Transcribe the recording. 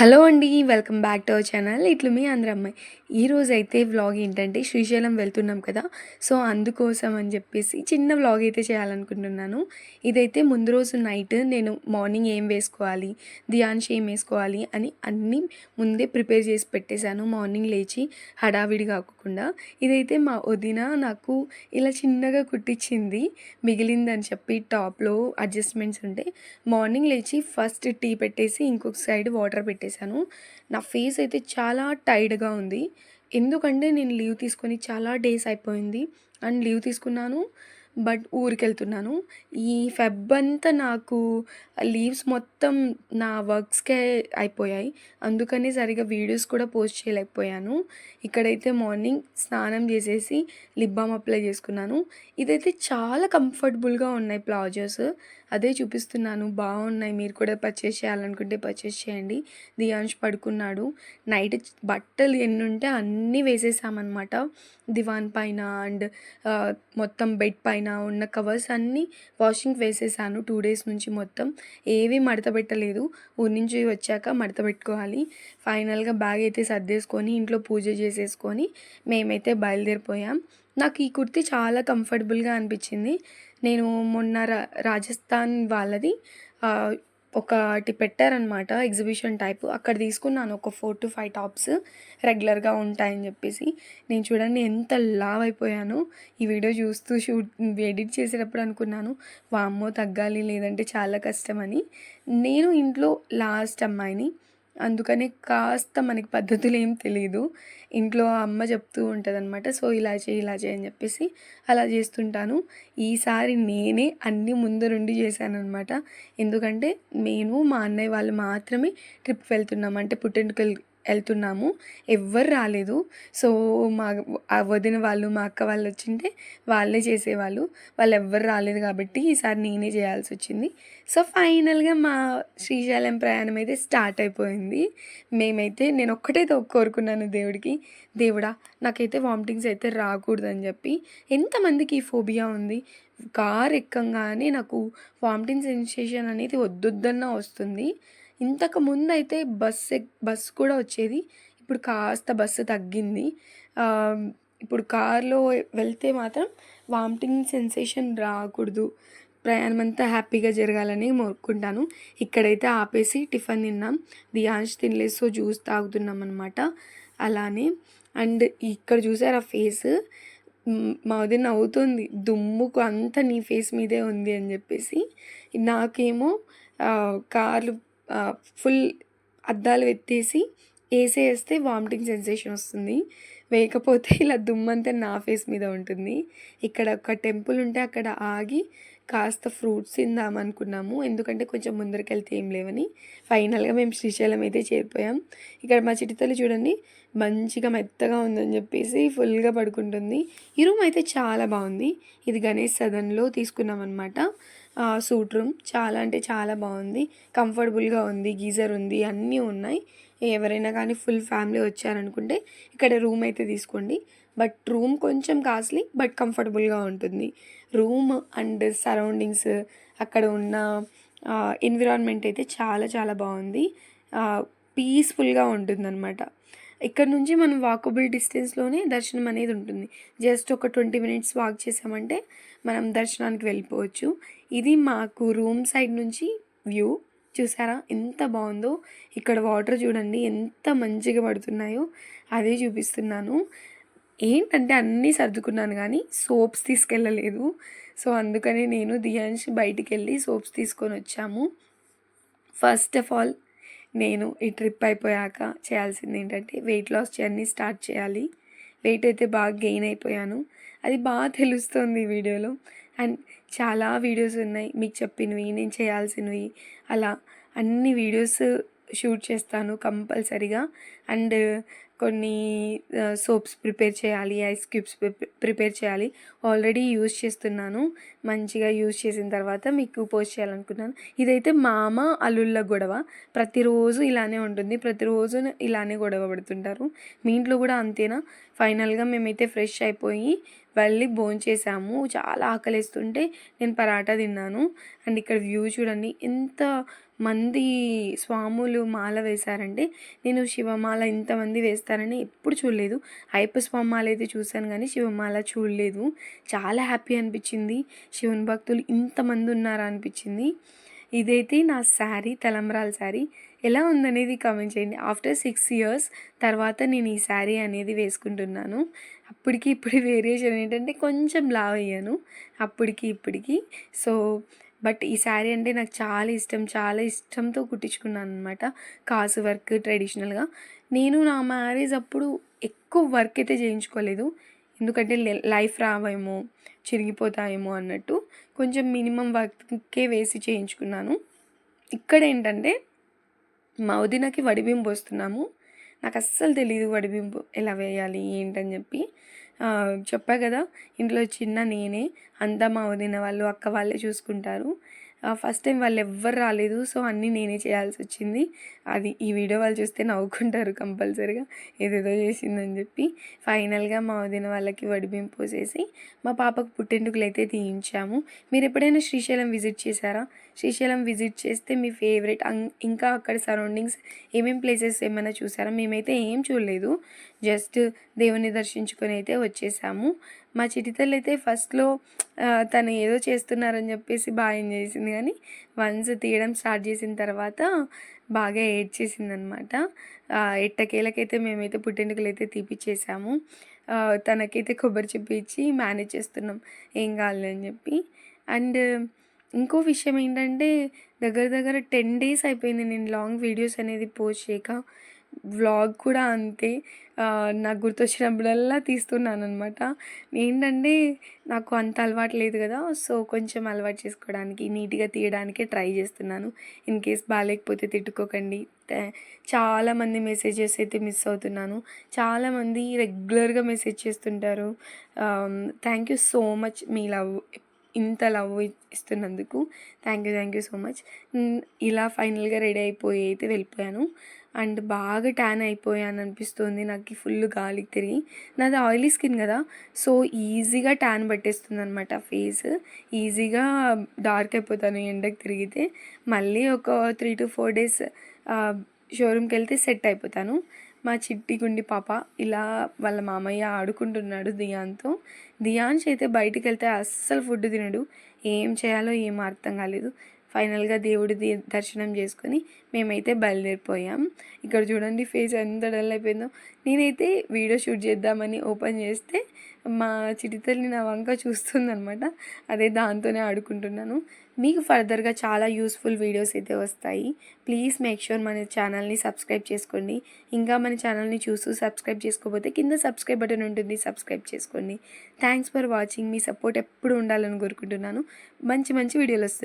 Hello అండి welcome back to our channel. ఇట్లు మీ అందరు అమ్మాయి. ఈరోజు అయితే వ్లాగ్ ఏంటంటే శ్రీశైలం వెళ్తున్నాం కదా. సో అందుకోసం అని చెప్పేసి చిన్న వ్లాగ్ అయితే చేయాలనుకుంటున్నాను. ఇదైతే ముందు రోజు నైట్ నేను మార్నింగ్ ఏం వేసుకోవాలి దియాన్షి ఏం వేసుకోవాలి అని అన్నీ ముందే ప్రిపేర్ చేసి పెట్టేశాను. మార్నింగ్ లేచి హడావిడి కాకుండా. ఇదైతే మా వదిన నాకు ఇలా చిన్నగా కుట్టించింది. మిగిలిందని చెప్పి టాప్లో అడ్జస్ట్మెంట్స్ ఉంటే మార్నింగ్ లేచి ఫస్ట్ టీ పెట్టేసి ఇంకొక సైడ్ వాటర్ పెట్టేశాను. నా ఫేస్ అయితే చాలా టైర్డ్గా ఉంది. ఎందుకంటే నేను లీవ్ తీసుకొని చాలా డేస్ అయిపోయింది. అండ్ లీవ్ తీసుకున్నాను బట్ ఊరికి వెళ్తున్నాను ఈ ఫెబ్ అంతా నాకు లీవ్స్ మొత్తం నా వర్క్స్కే అయిపోయాయి. అందుకని సరిగా వీడియోస్ కూడా పోస్ట్ చేయలేకపోయాను. ఇక్కడైతే మార్నింగ్ స్నానం చేసేసి లిప్ బామ్ అప్లై చేసుకున్నాను. ఇదైతే చాలా కంఫర్టబుల్గా ఉన్నాయి ప్లాజర్స్. అదే చూపిస్తున్నాను. బాగున్నాయి. మీరు కూడా పర్చేస్ చేయాలనుకుంటే పర్చేస్ చేయండి. దియాంష్ పడుకున్నాడు. నైట్ బట్టలు ఎన్ని ఉంటే అన్నీ వేసేసామన్నమాట. దివాన్ పైన అండ్ మొత్తం బెడ్ పైన ఉన్న కవర్స్ అన్నీ వాషింగ్ వేసేసాను టూ డేస్ నుంచి మొత్తం. ఏవి మడత పెట్టలేదు. ఊరి నుంచి వచ్చాక మడత పెట్టుకోవాలి. ఫైనల్గా బ్యాగ్ అయితే సర్దేసుకొని ఇంట్లో పూజ చేసేసుకొని మేమైతే బయలుదేరిపోయాం. నాకు ఈ కుర్తీ చాలా కంఫర్టబుల్గా అనిపించింది. నేను మొన్న రా రాజస్థాన్ వాళ్ళది ఒకటి పెట్టారనమాట ఎగ్జిబిషన్ టైప్ అక్కడ తీసుకున్నాను ఒక ఫోర్ టు ఫైవ్ టాప్స్ రెగ్యులర్గా ఉంటాయని చెప్పేసి. నేను చూడండి ఎంత లావ్ అయిపోయాను. ఈ వీడియో చూస్తూ షూట్ ఎడిట్ చేసేటప్పుడు అనుకున్నాను వామ్మో తగ్గాలి లేదంటే చాలా కష్టమని నేను ఇంట్లో లాస్ట్ అమ్మాయిని అందుకని కాస్త మనకి పద్ధతులు ఏం తెలియదు ఇంట్లో అమ్మ చెప్తూ ఉంటుంది అనమాట సో ఇలా చేయి ఇలా చేయి అని చెప్పేసి అలా చేస్తుంటాను. ఈసారి నేనే అన్ని ముందరుండి చేశాను అనమాట ఎందుకంటే నేను మా అన్నయ్య వాళ్ళు మాత్రమే ట్రిప్ వెళ్తున్నాం. అంటే పుట్టెంటుకలు వెళ్తున్నాము. ఎవ్వరు రాలేదు. సో మా వదిన వాళ్ళు మా అక్క వాళ్ళు వచ్చింటే వాళ్ళే చేసేవాళ్ళు. వాళ్ళు ఎవ్వరు రాలేదు కాబట్టి ఈసారి నేనే చేయాల్సి వచ్చింది. సో ఫైనల్గా మా శ్రీశైలం ప్రయాణం అయితే స్టార్ట్ అయిపోయింది. మేమైతే నేను ఒక్కటే కోరుకున్నాను దేవుడికి. దేవుడా నాకైతే వామిటింగ్స్ అయితే రాకూడదని చెప్పి ఎంతమందికి ఫోబియా ఉంది? కార్ ఎక్కంగానే నాకు వామిటింగ్ సెన్సేషన్ అనేది వద్దొద్దన్నా వస్తుంది. ఇంతకు ముందు అయితే బస్ బస్సు బస్ కూడా వచ్చేది. ఇప్పుడు కాస్త బస్సు తగ్గింది. ఇప్పుడు కార్లో వెళ్తే మాత్రం వామిటింగ్ సెన్సేషన్ రాకూడదు. ప్రయాణం అంతా హ్యాపీగా జరగాలని మొక్కుకుంటాను ఇక్కడైతే ఆపేసి టిఫిన్ తిన్నాం. దియాంష్ తినలేదు సో జ్యూస్ తాగుతున్నాం అనమాట అలానే అండ్ ఇక్కడ చూసారు ఆ ఫేస్ మాది నవ్వుతుంది. దుమ్ముకు అంతా నీ ఫేస్ మీదే ఉంది అని చెప్పేసి. నాకేమో కార్లు ఫుల్ అద్దాలు ఎత్తేసి వేసేస్తే వామిటింగ్ సెన్సేషన్ వస్తుంది. వేయకపోతే ఇలా దుమ్మంతా నా ఫేస్ మీద ఉంటుంది. ఇక్కడ ఒక టెంపుల్ ఉంటే అక్కడ ఆగి కాస్త ఫ్రూట్స్ తిందాం అనుకున్నాము. ఎందుకంటే కొంచెం ముందరికి వెళ్తే ఏం లేవని. ఫైనల్గా మేము శ్రీశైలం అయితే చేరిపోయాం. ఇక్కడ మా చిటితలు చూడండి మంచిగా మెత్తగా ఉందని చెప్పేసి ఫుల్గా పడుకుంటుంది. ఈ రూమ్ అయితే చాలా బాగుంది. ఇది గణేష్ సదన్లో తీసుకున్నాం అనమాట సూట్ రూమ్. చాలా అంటే చాలా బాగుంది. కంఫర్టబుల్గా ఉంది. గీజర్ ఉంది. అన్నీ ఉన్నాయి. ఎవరైనా కానీ ఫుల్ ఫ్యామిలీ వచ్చారనుకుంటే ఇక్కడ రూమ్ అయితే తీసుకోండి. బట్ రూమ్ కొంచెం కాస్ట్లీ బట్ కంఫర్టబుల్గా ఉంటుంది. రూమ్ అండ్ సరౌండింగ్స్ అక్కడ ఉన్న ఎన్విరాన్మెంట్ అయితే చాలా చాలా బాగుంది. పీస్ఫుల్గా ఉంటుందన్నమాట. ఇక్కడ నుంచి మనం వాకబుల్ డిస్టెన్స్లోనే దర్శనం అనేది ఉంటుంది. జస్ట్ ఒక ట్వంటీ మినిట్స్ వాక్ చేసామంటే మనం దర్శనానికి వెళ్ళిపోవచ్చు. ఇది మాకు రూమ్ సైడ్ నుంచి వ్యూ చూసారా? ఎంత బాగుందో. ఇక్కడ వాటర్ చూడండి ఎంత మంచిగా పడుతున్నాయో. అదే చూపిస్తున్నాను. ఏంటంటే అన్నీ సర్దుకున్నాను కానీ సోప్స్ తీసుకెళ్ళలేదు. సో అందుకని నేను దియాన్షి బయటికి వెళ్ళి సోప్స్ తీసుకొని వచ్చాము. ఫస్ట్ ఆఫ్ ఆల్ నేను ఈ ట్రిప్ అయిపోయాక చేయాల్సింది ఏంటంటే వెయిట్ లాస్ జర్నీ స్టార్ట్ చేయాలి. వెయిట్ అయితే బాగా గెయిన్ అయిపోయాను. అది బాగా తెలుస్తుంది ఈ వీడియోలో. అండ్ చాలా వీడియోస్ ఉన్నాయి. మీకు చెప్పినవి నేను చేయాల్సినవి. అలా అన్ని వీడియోస్ షూట్ చేస్తాను కంపల్సరిగా. అండ్ కొన్ని సోప్స్ ప్రిపేర్ చేయాలి ఐస్ క్యూబ్స్ ప్రిపేర్ చేయాలి. ఆల్రెడీ యూజ్ చేస్తున్నాను. మంచిగా యూజ్ చేసిన తర్వాత మీకు పోస్ట్ చేయాలనుకున్నాను ఇదైతే మామ అల్లుళ్ళ గొడవ. ప్రతిరోజు ఇలానే ఉంటుంది. ప్రతిరోజు ఇలానే గొడవ పడుతుంటారు. మీ ఇంట్లో కూడా అంతేనా? ఫైనల్గా మేమైతే ఫ్రెష్ అయిపోయి వెళ్ళి భోంచేసాము చాలా ఆకలేస్తుంటే నేను పరాటా తిన్నాను. అండ్ ఇక్కడ వ్యూ చూడండి ఎంత మంది స్వాములు మాల వేశారంటే నేను శివమాల ఇంతమంది వేస్తారని ఎప్పుడు చూడలేదు. అయ్యప్ప స్వామి మాల అయితే చూశాను కానీ శివమాల చూడలేదు. చాలా హ్యాపీ అనిపించింది. శివుని భక్తులు ఇంతమంది ఉన్నారా అనిపించింది. ఇదైతే నా శారీ తలంబ్రాల శారీ. ఎలా ఉందనేది కామెంట్ చేయండి. ఆఫ్టర్ సిక్స్ ఇయర్స్ తర్వాత నేను ఈ శారీ అనేది వేసుకుంటున్నాను. అప్పటికి ఇప్పుడు వేరియేషన్ ఏంటంటే కొంచెం లావ్ అయ్యాను. అప్పటికి ఇప్పటికి. సో బట్ ఈ శారీ అంటే నాకు చాలా ఇష్టం. చాలా ఇష్టంతో కుట్టించుకున్నాను అనమాట కాసు వర్క్ ట్రెడిషనల్గా నేను నా మ్యారేజ్ అప్పుడు ఎక్కువ వర్క్ అయితే చేయించుకోలేదు. ఎందుకంటే లైఫ్ రావేమో చిరిగిపోతాయేమో అన్నట్టు కొంచెం మినిమం వర్క్కే వేసి చేయించుకున్నాను. ఇక్కడ ఏంటంటే మా వదినకి వడిబింబు పోస్తున్నాము నాకు అస్సలు తెలియదు వడిబింబు ఎలా వేయాలి ఏంటని చెప్పి. చెప్పా కదా ఇంట్లో చిన్న నేనే అంతా మా వదిన వాళ్ళు అక్క వాళ్ళే చూసుకుంటారు. ఫస్ట్ టైం వాళ్ళు ఎవ్వరు రాలేదు సో అన్నీ నేనే చేయాల్సి వచ్చింది. అది ఈ వీడియో వాళ్ళు చూస్తే నవ్వుకుంటారు కంపల్సరీగా ఏదేదో చేసిందని చెప్పి. ఫైనల్గా మా వదిన వాళ్ళకి వడిబింపు పోసేసి మా పాపకు పుట్టింటికలు అయితే తీయించాము. మీరు ఎప్పుడైనా శ్రీశైలం విజిట్ చేశారా? శ్రీశైలం విజిట్ చేస్తే మీ ఫేవరెట్. ఇంకా అక్కడ సరౌండింగ్స్ ఏమేమి ప్లేసెస్ ఏమైనా చూసారా? మేమైతే ఏం చూడలేదు. జస్ట్ దేవుని దర్శించుకొని అయితే వచ్చేసాము. మా చిటితల్లి అయితే ఫస్ట్లో తను ఏదో చేస్తున్నారని చెప్పేసి బాగా ఎంజాయ్ చేసింది. కానీ వన్స్ తీయడం స్టార్ట్ చేసిన తర్వాత బాగా ఏడ్చేసింది అనమాట ఎట్టకేలకైతే మేమైతే పుట్టింటికలు అయితే తీపిచ్చేసాము. తనకైతే కొబ్బరి చెప్పి ఇచ్చి మేనేజ్ చేస్తున్నాం. ఏం కావాలని చెప్పి. అండ్ ఇంకో విషయం ఏంటంటే దగ్గర దగ్గర టెన్ డేస్ అయిపోయింది నేను లాంగ్ వీడియోస్ అనేది పోస్ట్ చేయక. వ్లాగ్ కూడా అంతే. నాకు గుర్తొచ్చినప్పుడల్లా తీస్తున్నాను అనమాట ఏంటంటే నాకు అంత అలవాటు లేదు కదా సో కొంచెం అలవాటు చేసుకోవడానికి నీట్గా తీయడానికి ట్రై చేస్తున్నాను. ఇన్ కేస్ బాగాలేకపోతే తిట్టుకోకండి. చాలామంది మెసేజెస్ అయితే మిస్ అవుతున్నాను. చాలామంది రెగ్యులర్గా మెసేజ్ చేస్తుంటారు. థ్యాంక్ యూ సో మచ్ మీ లవ్ ఇంత love ఇస్తున్నందుకు. Thank you thank you so much ఇలా ఫైనల్గా రెడీ అయిపోయి అయితే వెళ్ళిపోయాను. అండ్ బాగా ట్యాన్ అయిపోయాను అనిపిస్తుంది. నాకు ఫుల్ గాలికి తిరిగి. నాది ఆయిలీ స్కిన్ కదా. సో ఈజీగా ట్యాన్ పట్టేస్తుంది అనమాట ఫేస్ ఈజీగా డార్క్ అయిపోతాను ఎండకు తిరిగితే. మళ్ళీ ఒక త్రీ టు ఫోర్ డేస్ షోరూమ్కి వెళ్తే సెట్ అయిపోతాను. మా చిట్టి గుండి పాప ఇలా వాళ్ళ మామయ్య ఆడుకుంటున్నాడు దియాన్తో. దియాన్స్ అయితే బయటికి వెళ్తే అస్సలు ఫుడ్ తినడు. ఏం చేయాలో ఏం అర్థం కాలేదు. ఫైనల్గా దేవుడి దర్శనం చేసుకొని మేమైతే బయలుదేరిపోయాం. ఇక్కడ చూడండి ఫేస్ ఎంత డల్ అయిపోయిందో. నేనైతే వీడియో షూట్ చేద్దామని ఓపెన్ చేస్తే మా చిటితల్లి నా వంక చూస్తుందనమాట అదే దాంతోనే ఆడుకుంటున్నాను. మీకు ఫర్దర్గా చాలా యూస్ఫుల్ వీడియోస్ అయితే వస్తాయి. ప్లీజ్ మేక్ షూర్ మన ఛానల్ని సబ్స్క్రైబ్ చేసుకోండి. ఇంకా మన ఛానల్ని చూస్తూ సబ్స్క్రైబ్ చేసుకోకపోతే కింద సబ్స్క్రైబ్ బటన్ ఉంటుంది సబ్స్క్రైబ్ చేసుకోండి. Thanks for watching. Me support ఎప్పుడు ఉండాలని కోరుకుంటున్నాను. మంచి మంచి వీడియోలు వస్తాయి